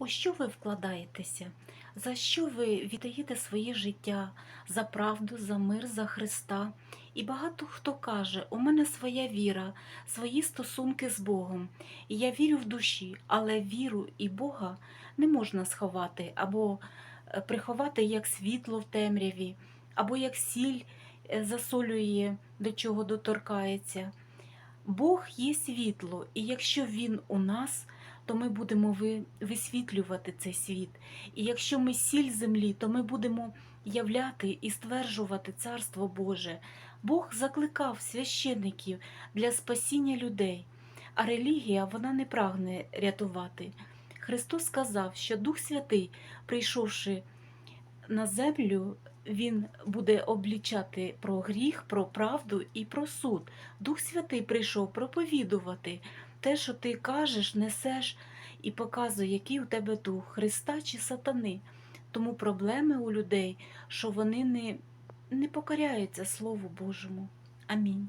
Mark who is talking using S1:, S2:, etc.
S1: У що ви вкладаєтеся? За що ви віддаєте своє життя, за правду, за мир, за Христа? І багато хто каже, у мене своя віра, свої стосунки з Богом. І я вірю в душі, але віру і Бога не можна сховати або е, приховати як світло в темряві, або як сіль е, засолює, до чого доторкається. Бог є світло, і якщо Він у нас, то ми будемо висвітлювати цей світ. І якщо ми сіль землі, то ми будемо являти і стверджувати Царство Боже. Бог закликав священників для спасіння людей, а релігія вона не прагне рятувати. Христос сказав, що Дух Святий, прийшовши на землю, Він буде облічати про гріх, про правду і про суд. Дух Святий прийшов проповідувати те, що ти кажеш, несеш і показує, який у тебе дух Христа чи сатани. Тому проблеми у людей, що вони не, не покоряються Слову Божому. Амінь.